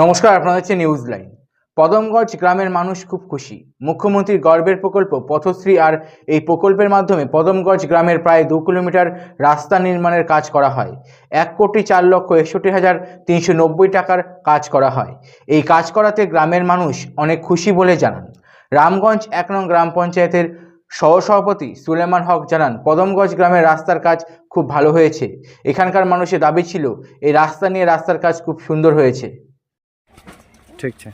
নমস্কার, আপনারা হচ্ছে নিউজ লাইন পদমগঞ্জ গ্রামের মানুষ খুব খুশি। মুখ্যমন্ত্রীর গর্বের প্রকল্প পথশ্রী আর এই প্রকল্পের মাধ্যমে পদমগঞ্জ গ্রামের প্রায় দু কিলোমিটার রাস্তা নির্মাণের কাজ করা হয়। এক কোটি চার লক্ষ একষট্টি হাজার তিনশো নব্বই টাকার কাজ করা হয়। এই কাজ করাতে গ্রামের মানুষ অনেক খুশি বলে জানান। রামগঞ্জ এক নং গ্রাম পঞ্চায়েতের সহসভাপতি সুলেমান হক জানান পদমগঞ্জ গ্রামের রাস্তার কাজ খুব ভালো হয়েছে। এখানকার মানুষের দাবি ছিল, এই রাস্তা নিয়ে রাস্তার কাজ খুব সুন্দর হয়েছে। ઠીક છે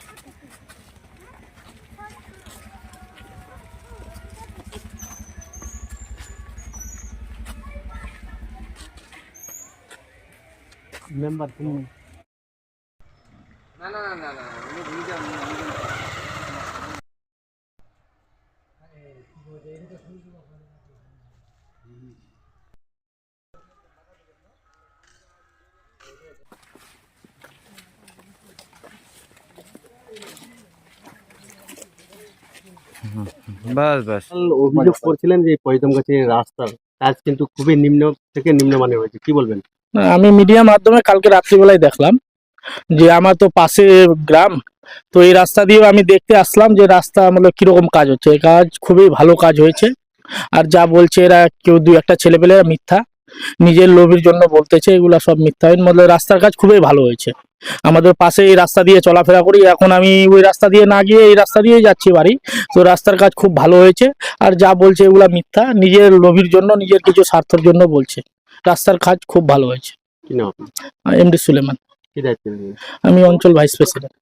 મેમ્બર તું ના ના ના ના હું બીજા હું বাস বাস। অভিযোগ করছিলেন যে পয়দম গাছের রাস্তার কাজ কিন্তু খুবই নিম্ন থেকে নিম্নমানের হয়েছে। কি বলবেন? না, আমি মিডিয়া মাধ্যমে কালকে রাত্রিবেলায় দেখলাম যে আমার তো পাশে গ্রাম তো এই রাস্তা দিয়েও আমি দেখতে আসলাম যে রাস্তা মানে কীরকম কাজ হচ্ছে। এই কাজ খুবই ভালো কাজ হয়েছে। আর যা বলছে এরা কেউ দু একটা ছেলেপেলেরা মিথ্যা। নিজের লোভের জন্য বলতেছে এগুলা সব মিথ্যা। হয় মধ্যে রাস্তার কাজ খুবই ভালো হয়েছে। আমাদের পাশে এই রাস্তা দিয়ে চলাফেরা করি এখন আমি ওই রাস্তা দিয়ে না গিয়ে এই রাস্তা দিয়ে যাচ্ছি বাড়ি। তো রাস্তার কাজ খুব ভালো হয়েছে আর যা বলছে এগুলো মিথ্যা নিজের লোভের জন্য নিজের কিছু স্বার্থের জন্য বলছে। রাস্তার কাজ খুব ভালো হয়েছে। কি নাম? এমডি সুলেমান। আমি অঞ্চল ভাইস প্রেসিডেন্ট।